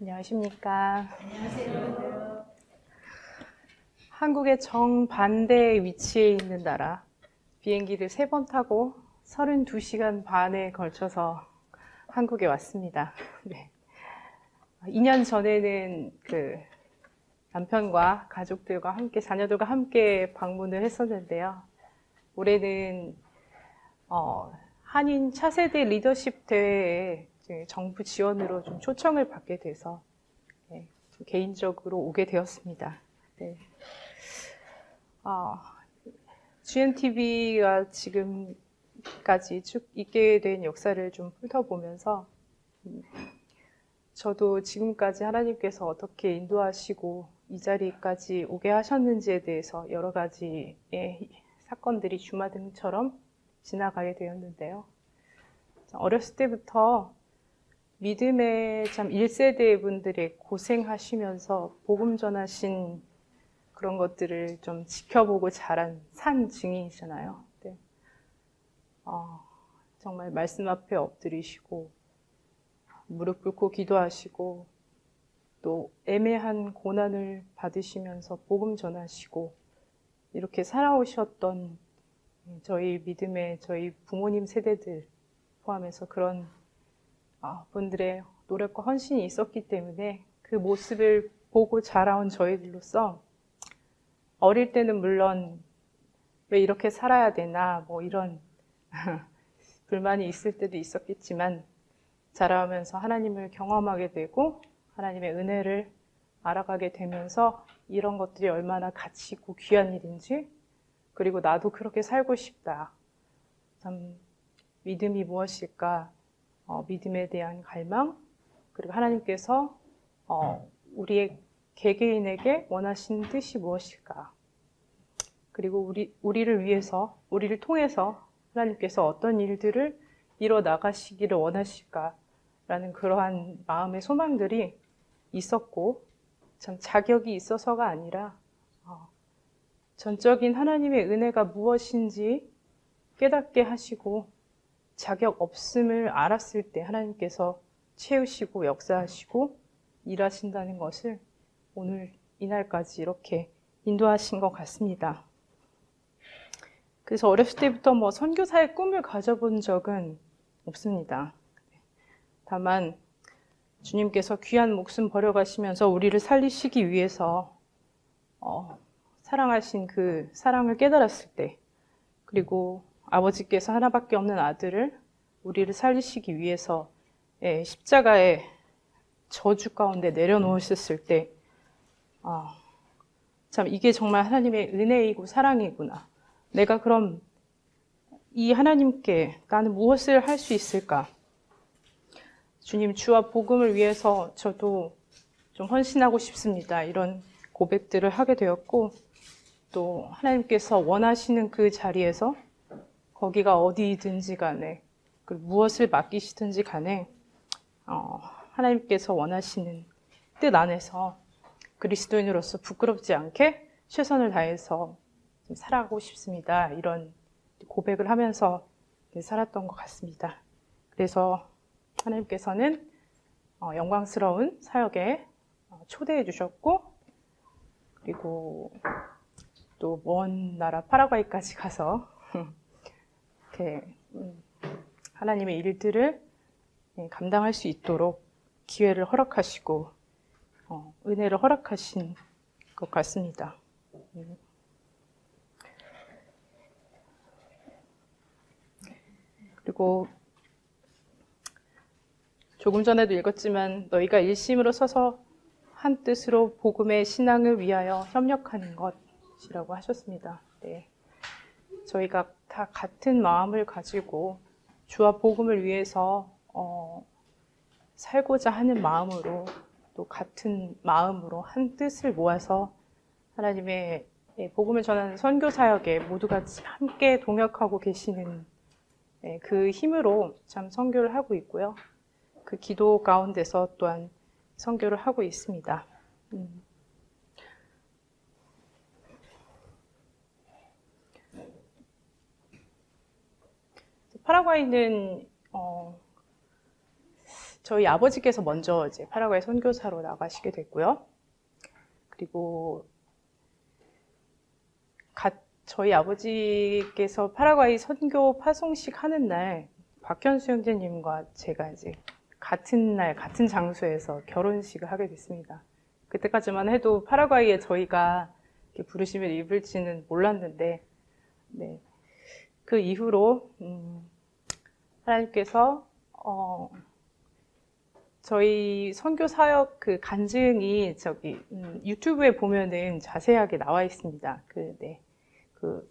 안녕하십니까. 한국의 정반대의 위치에 있는 나라. 비행기를 세 번 타고 32시간 반에 걸쳐서 한국에 왔습니다. 네. 2년 전에는 그 남편과 가족들과 함께, 자녀들과 함께 방문을 했었는데요. 올해는 어, 한인 차세대 리더십 대회에 정부 지원으로 좀 초청을 받게 돼서 네, 좀 개인적으로 오게 되었습니다. 네. 아, GNTV가 지금까지 쭉 있게 된 역사를 좀 훑어보면서 음, 저도 지금까지 하나님께서 어떻게 인도하시고 이 자리까지 오게 하셨는지에 대해서 여러 가지의 사건들이 주마등처럼 지나가게 되었는데요. 어렸을 때부터 믿음의 참 1세대 분들이 고생하시면서 복음 전하신 그런 것들을 좀 지켜보고 자란 산 증인이잖아요. 네. 어, 정말 말씀 앞에 엎드리시고 무릎 꿇고 기도하시고 또 애매한 고난을 받으시면서 복음 전하시고 이렇게 살아오셨던 저희 믿음의 저희 부모님 세대들 포함해서 그런 아, 분들의 노력과 헌신이 있었기 때문에 그 모습을 보고 자라온 저희들로서 어릴 때는 물론 왜 이렇게 살아야 되나 뭐 이런 불만이 있을 때도 있었겠지만 자라오면서 하나님을 경험하게 되고 하나님의 은혜를 알아가게 되면서 이런 것들이 얼마나 가치 있고 귀한 일인지 그리고 나도 그렇게 살고 싶다. 참 믿음이 무엇일까? 어, 믿음에 대한 갈망 그리고 하나님께서 어, 우리의 개개인에게 원하신 뜻이 무엇일까? 그리고 우리 우리를 위해서 우리를 통해서 하나님께서 어떤 일들을 이뤄 나가시기를 원하실까라는 그러한 마음의 소망들이 있었고 참 자격이 있어서가 아니라 어, 전적인 하나님의 은혜가 무엇인지 깨닫게 하시고 자격 없음을 알았을 때 하나님께서 채우시고 역사하시고 일하신다는 것을 오늘 이날까지 이렇게 인도하신 것 같습니다. 그래서 어렸을 때부터 뭐 선교사의 꿈을 가져본 적은 없습니다. 다만 주님께서 귀한 목숨 버려가시면서 우리를 살리시기 위해서 어, 사랑하신 그 사랑을 깨달았을 때 그리고 아버지께서 하나밖에 없는 아들을 우리를 살리시기 위해서 예, 십자가의 저주 가운데 내려놓으셨을 때, 아, 참 이게 정말 하나님의 은혜이고 사랑이구나. 내가 그럼 이 하나님께 나는 무엇을 할 수 있을까? 주님 주와 복음을 위해서 저도 좀 헌신하고 싶습니다. 이런 고백들을 하게 되었고, 또 하나님께서 원하시는 그 자리에서 거기가 어디든지 간에 그 무엇을 맡기시든지 간에 어, 하나님께서 원하시는 뜻 안에서 그리스도인으로서 부끄럽지 않게 최선을 다해서 살아가고 싶습니다. 이런 고백을 하면서 살았던 것 같습니다. 그래서 하나님께서는 어, 영광스러운 사역에 어, 초대해 주셨고 그리고 또 먼 나라 파라과이까지 가서 이렇게 음, 하나님의 일들을 예, 감당할 수 있도록 기회를 허락하시고 어, 은혜를 허락하신 것 같습니다. 음. 그리고 조금 전에도 읽었지만 너희가 일심으로 서서 한 뜻으로 복음의 신앙을 위하여 협력하는 것이라고 하셨습니다. 네. 저희가 다 같은 마음을 가지고 주와 복음을 위해서 어, 살고자 하는 마음으로 또 같은 마음으로 한 뜻을 모아서 하나님의 예, 복음을 전하는 선교 사역에 모두가 함께 동역하고 계시는 예, 그 힘으로 참 선교를 하고 있고요. 그 기도 가운데서 또한 선교를 하고 있습니다. 음. 파라과이는 어, 저희 아버지께서 먼저 이제 파라과이 선교사로 나가시게 됐고요. 그리고 가- 저희 아버지께서 파라과이 선교 파송식 하는 날 박현수 형제님과 제가 이제 같은 날 같은 장소에서 결혼식을 하게 됐습니다. 그때까지만 해도 파라과이에 저희가 부르심을 입을지는 몰랐는데, 네. 그 이후로, 음, 하나님께서, 어, 저희 선교 사역 그 간증이 저기, 음, 유튜브에 보면은 자세하게 나와 있습니다. 그, 네. 그,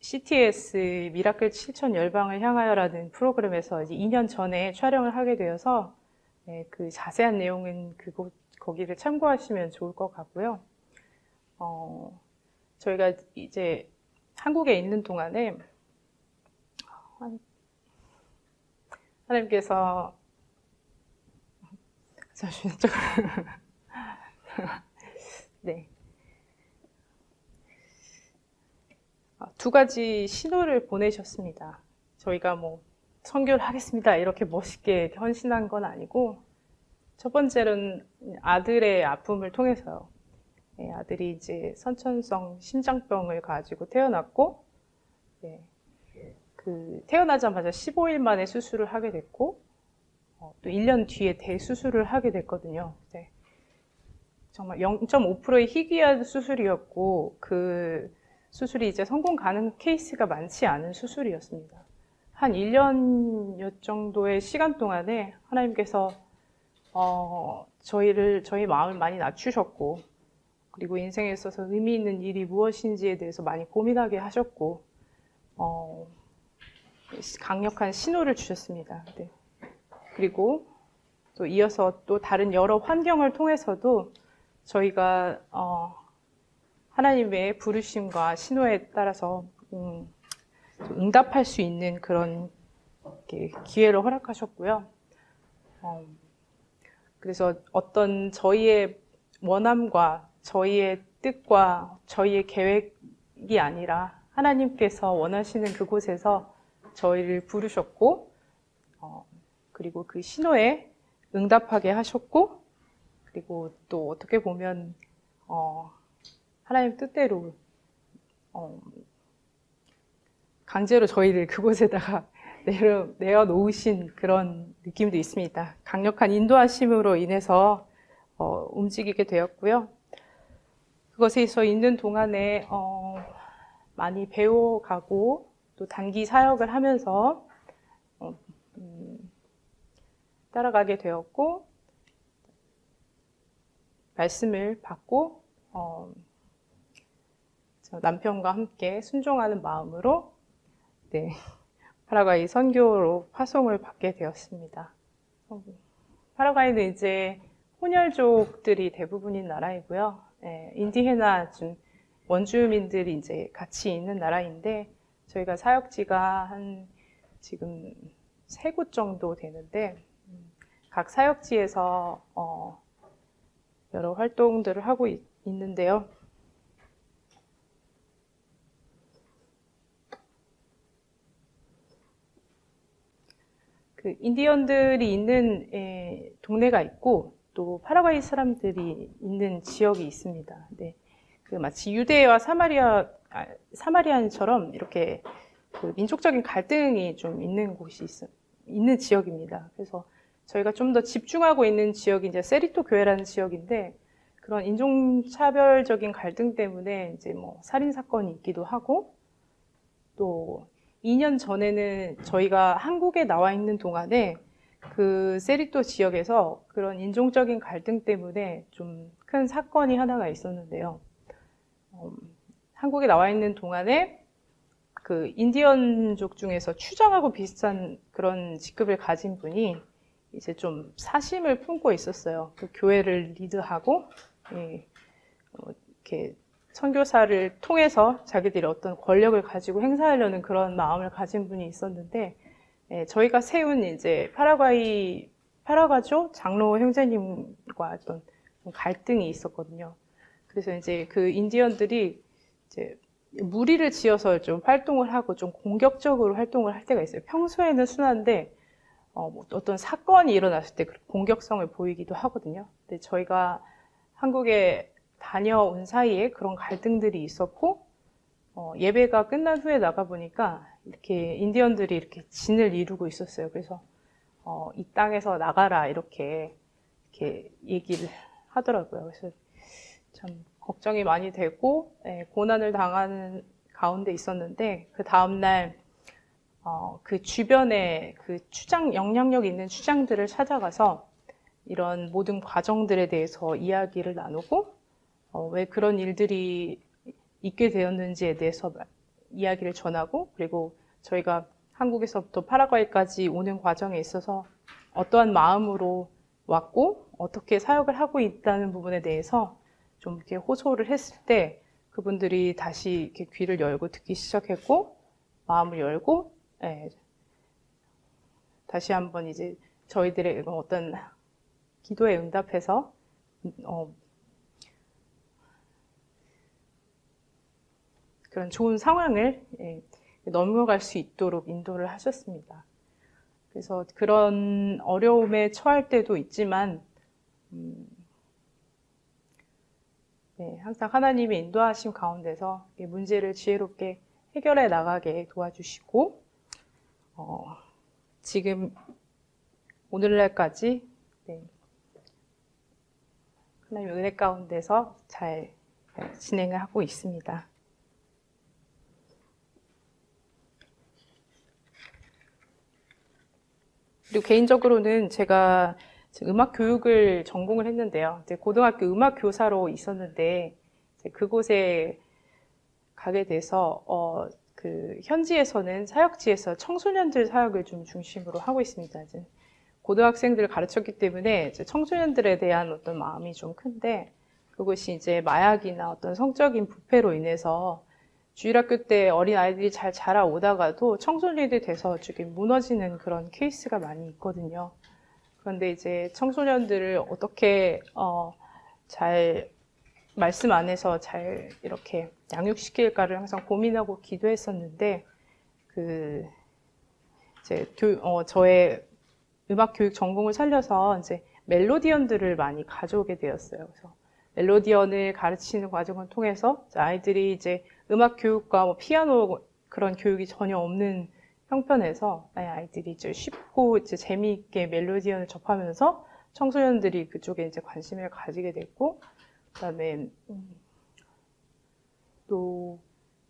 CTS 미라클 7천 열방을 향하여라는 프로그램에서 이제 2년 전에 촬영을 하게 되어서 네, 그 자세한 내용은 그곳 거기를 참고하시면 좋을 것 같고요. 어, 저희가 이제 한국에 있는 동안에 한- 하나님께서 잠시만요. 좀- 네. 아, 두 가지 신호를 보내셨습니다. 저희가 뭐 선교를 하겠습니다. 이렇게 멋있게 헌신한 건 아니고 첫 번째는 아들의 아픔을 통해서요. 예, 아들이 이제 선천성 심장병을 가지고 태어났고, 예, 그 태어나자마자 15일 만에 수술을 하게 됐고, 어, 또 1년 뒤에 대수술을 하게 됐거든요. 네. 정말 0.5%의 희귀한 수술이었고, 그 수술이 이제 성공 가능 케이스가 많지 않은 수술이었습니다. 한 1년여 정도의 시간 동안에 하나님께서 어, 저희를, 저희 마음을 많이 낮추셨고, 그리고 인생에 있어서 의미 있는 일이 무엇인지에 대해서 많이 고민하게 하셨고, 어, 강력한 신호를 주셨습니다. 네. 그리고 또 이어서 또 다른 여러 환경을 통해서도 저희가, 어, 하나님의 부르심과 신호에 따라서, 음, 좀 응답할 수 있는 그런 기회를 허락하셨고요. 어, 그래서 어떤 저희의 원함과 저희의 뜻과 저희의 계획이 아니라 하나님께서 원하시는 그곳에서 저희를 부르셨고, 어, 그리고 그 신호에 응답하게 하셨고, 그리고 또 어떻게 보면, 어, 하나님 뜻대로, 어, 강제로 저희를 그곳에다가 내려, 내어놓으신 그런 느낌도 있습니다. 강력한 인도하심으로 인해서 어, 움직이게 되었고요. 그것에서 있는 동안에 어, 많이 배워가고 또 단기 사역을 하면서 어, 음, 따라가게 되었고 말씀을 받고 어, 저 남편과 함께 순종하는 마음으로 네, 파라과이 선교로 파송을 받게 되었습니다. 어, 파라과이는 이제 혼혈족들이 대부분인 나라이고요. 예, 인디헤나 준 원주민들이 이제 같이 있는 나라인데 저희가 사역지가 한 지금 세 곳 정도 되는데 음, 각 사역지에서 어, 여러 활동들을 하고 있, 있는데요. 그 인디언들이 있는 에, 동네가 있고 또 파라과이 사람들이 있는 지역이 있습니다. 네. 그 마치 유대와 사마리아 아, 사마리안처럼 이렇게 그 민족적인 갈등이 좀 있는 곳이 있, 있는 지역입니다. 그래서 저희가 좀 더 집중하고 있는 지역이 이제 세리토 교회라는 지역인데 그런 인종차별적인 갈등 때문에 이제 뭐 살인 사건이 있기도 하고 또 2년 전에는 저희가 한국에 나와 있는 동안에 그 세리토 지역에서 그런 인종적인 갈등 때문에 좀 큰 사건이 하나가 있었는데요. 음, 한국에 나와 있는 동안에 그 인디언족 중에서 추장하고 비슷한 그런 직급을 가진 분이 이제 좀 사심을 품고 있었어요. 그 교회를 리드하고 예, 어, 이렇게 선교사를 통해서 자기들이 어떤 권력을 가지고 행사하려는 그런 마음을 가진 분이 있었는데 예, 저희가 세운 이제 파라과이 파라과조 장로 형제님과 어떤 갈등이 있었거든요. 그래서 이제 그 인디언들이 이제 무리를 지어서 좀 활동을 하고 좀 공격적으로 활동을 할 때가 있어요. 평소에는 순한데 어, 뭐 어떤 사건이 일어났을 때그 공격성을 보이기도 하거든요. 근데 저희가 한국에 다녀온 사이에 그런 갈등들이 있었고 어, 예배가 끝난 후에 나가 보니까 이렇게 인디언들이 이렇게 진을 이루고 있었어요. 그래서 어, 이 땅에서 나가라 이렇게 이렇게 얘기를 하더라고요. 그래서 참 걱정이 많이 되고 예, 고난을 당하는 가운데 있었는데 그 다음 날 어, 그 주변에 그 추장 영향력 있는 추장들을 찾아가서 이런 모든 과정들에 대해서 이야기를 나누고 어, 왜 그런 일들이 있게 되었는지에 대해서 마- 이야기를 전하고 그리고 저희가 한국에서부터 파라과이까지 오는 과정에 있어서 어떠한 마음으로 왔고 어떻게 사역을 하고 있다는 부분에 대해서 좀 이렇게 호소를 했을 때 그분들이 다시 이렇게 귀를 열고 듣기 시작했고 마음을 열고 예, 다시 한번 이제 저희들의 어떤 기도에 응답해서 어, 그런 좋은 상황을 예, 넘어갈 수 있도록 인도를 하셨습니다. 그래서 그런 어려움에 처할 때도 있지만 음, 네, 항상 하나님의 인도하심 가운데서 이 문제를 지혜롭게 해결해 나가게 도와주시고 어, 지금 오늘날까지 네, 하나님의 은혜 가운데서 잘 네, 진행을 하고 있습니다. 그리고 개인적으로는 제가 음악 교육을 전공을 했는데요. 고등학교 음악 교사로 있었는데 그곳에 가게 돼서 어, 그 현지에서는 사역지에서 청소년들 사역을 좀 중심으로 하고 있습니다. 이제 고등학생들을 가르쳤기 때문에 청소년들에 대한 어떤 마음이 좀 큰데 그것이 이제 마약이나 어떤 성적인 부패로 인해서 주일학교 때 어린 아이들이 잘 자라오다가도 청소년이 돼서 조금 무너지는 그런 케이스가 많이 있거든요. 그런데 이제 청소년들을 어떻게 어, 잘 말씀 안에서 잘 이렇게 양육시킬까를 항상 고민하고 기도했었는데 그 이제 교, 어, 저의 음악 교육 전공을 살려서 이제 멜로디언들을 많이 가져오게 되었어요. 그래서 멜로디언을 가르치는 과정을 통해서 아이들이 이제 음악 교육과 뭐 피아노 그런 교육이 전혀 없는 형편에서 아이들이 이제 쉽고 이제 재미있게 멜로디언을 접하면서 청소년들이 그쪽에 이제 관심을 가지게 됐고 그다음에 음, 또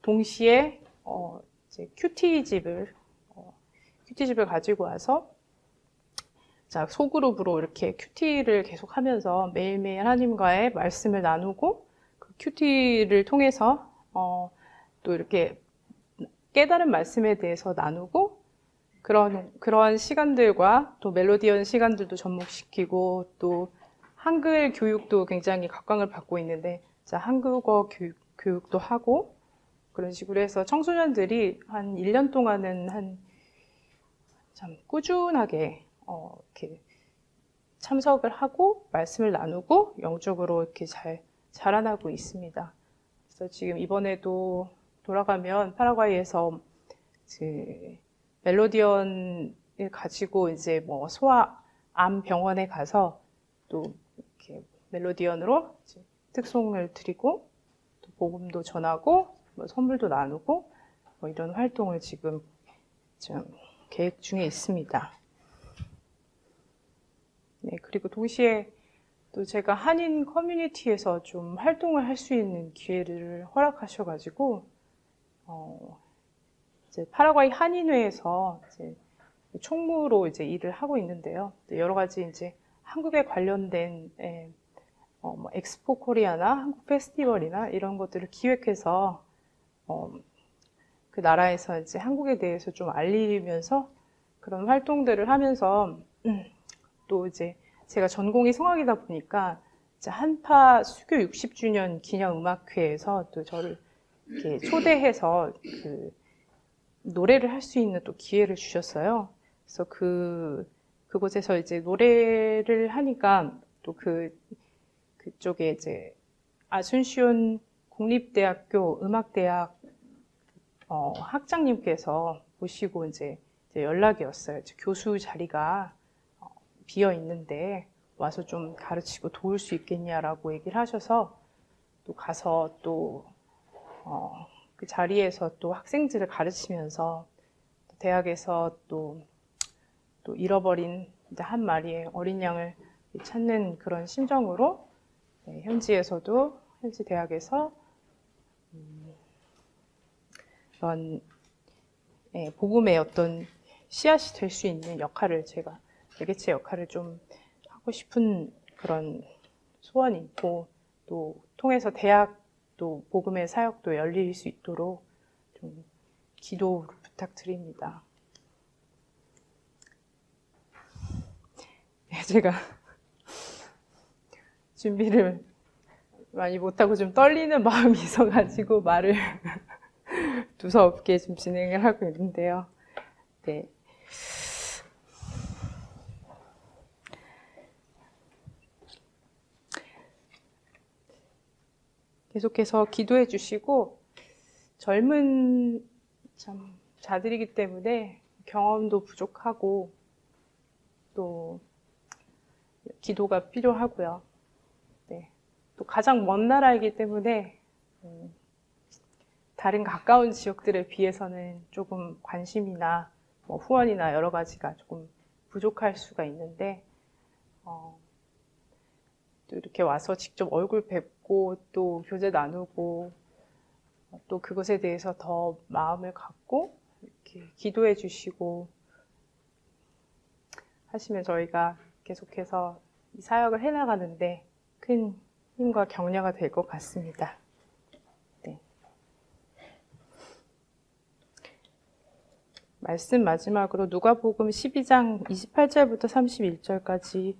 동시에 어 이제 큐티 집을 어 큐티 집을 가지고 와서 자 소그룹으로 이렇게 큐티를 계속하면서 매일매일 하나님과의 말씀을 나누고 그 큐티를 통해서 어, 또 이렇게 깨달은 말씀에 대해서 나누고 그런 그러한 시간들과 또 멜로디언 시간들도 접목시키고 또 한글 교육도 굉장히 각광을 받고 있는데 자 한국어 교육, 교육도 하고 그런 식으로 해서 청소년들이 한 1년 동안은 한 참 꾸준하게 어, 이렇게 참석을 하고 말씀을 나누고 영적으로 이렇게 잘 자라나고 있습니다. 그래서 지금 이번에도 돌아가면 파라과이에서 그 멜로디언을 가지고 이제 뭐 소아암 병원에 가서 또 이렇게 멜로디언으로 특송을 드리고 또 복음도 전하고 뭐 선물도 나누고 뭐 이런 활동을 지금 좀 계획 중에 있습니다. 네, 그리고 동시에 또 제가 한인 커뮤니티에서 좀 활동을 할 수 있는 기회를 허락하셔가지고, 어, 이제 파라과이 한인회에서 이제 총무로 이제 일을 하고 있는데요. 여러 가지 이제 한국에 관련된, 예, 어, 뭐 엑스포 코리아나 한국 페스티벌이나 이런 것들을 기획해서, 어, 그 나라에서 이제 한국에 대해서 좀 알리면서 그런 활동들을 하면서, 음, 또 이제 제가 전공이 성악이다 보니까 한파 수교 60주년 기념 음악회에서 또 저를 이렇게 초대해서 그 노래를 할 수 있는 또 기회를 주셨어요. 그래서 그 그곳에서 이제 노래를 하니까 또 그 그쪽에 이제 아순시온 국립대학교 음악대학 어, 학장님께서 보시고 이제 이제 연락이 왔어요. 교수 자리가 어, 비어 있는데 와서 좀 가르치고 도울 수 있겠냐라고 얘기를 하셔서 또 가서 또 어, 그 자리에서 또 학생들을 가르치면서 대학에서 또, 또 잃어버린 한 마리의 어린 양을 찾는 그런 심정으로 네, 현지에서도 현지 대학에서 음, 그런 예, 복음의 어떤 씨앗이 될 수 있는 역할을 제가 외계체 역할을 좀 하고 싶은 그런 소원이 있고 또 통해서 대학 도 복음의 사역도 열릴 수 있도록 좀 기도를 부탁드립니다. 네, 제가 준비를 많이 못하고 좀 떨리는 마음이 있어가지고 말을 두서없게 좀 진행을 하고 있는데요. 네. 계속해서 기도해 주시고 젊은 참 자들이기 때문에 경험도 부족하고 또 기도가 필요하고요. 네. 또 가장 먼 나라이기 때문에 음, 다른 가까운 지역들에 비해서는 조금 관심이나 뭐 후원이나 여러 가지가 조금 부족할 수가 있는데 어, 또 이렇게 와서 직접 얼굴 뵙고 또 교제 나누고 또 그것에 대해서 더 마음을 갖고 이렇게 기도해 주시고 하시면 저희가 계속해서 이 사역을 해나가는데 큰 힘과 격려가 될 것 같습니다. 네. 말씀 마지막으로 누가복음 12장 28절부터 31절까지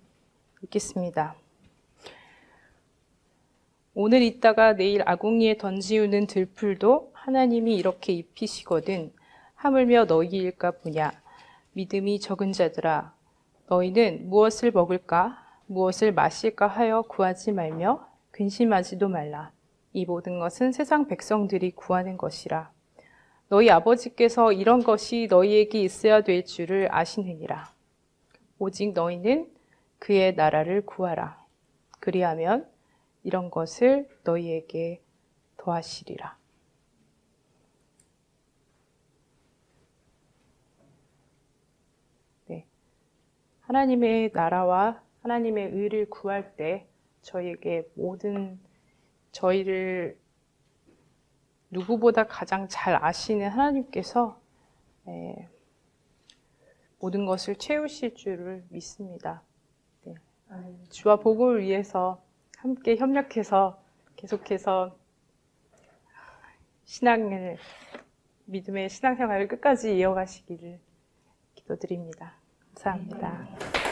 읽겠습니다. 오늘 있다가 내일 아궁이에 던지우는 들풀도 하나님이 이렇게 입히시거든 하물며 너희일까 보냐? 믿음이 적은 자들아 너희는 무엇을 먹을까? 무엇을 마실까 하여 구하지 말며 근심하지도 말라. 이 모든 것은 세상 백성들이 구하는 것이라. 너희 아버지께서 이런 것이 너희에게 있어야 될 줄을 아시느니라. 오직 너희는 그의 나라를 구하라. 그리하면 이런 것을 너희에게 더하시리라. 네. 하나님의 나라와 하나님의 의를 구할 때 저희에게 모든 저희를 누구보다 가장 잘 아시는 하나님께서 예, 모든 것을 채우실 줄을 믿습니다. 네. 주와 복음을 위해서 함께 협력해서 계속해서 신앙을 믿음의 신앙생활을 끝까지 이어가시기를 기도드립니다. 감사합니다.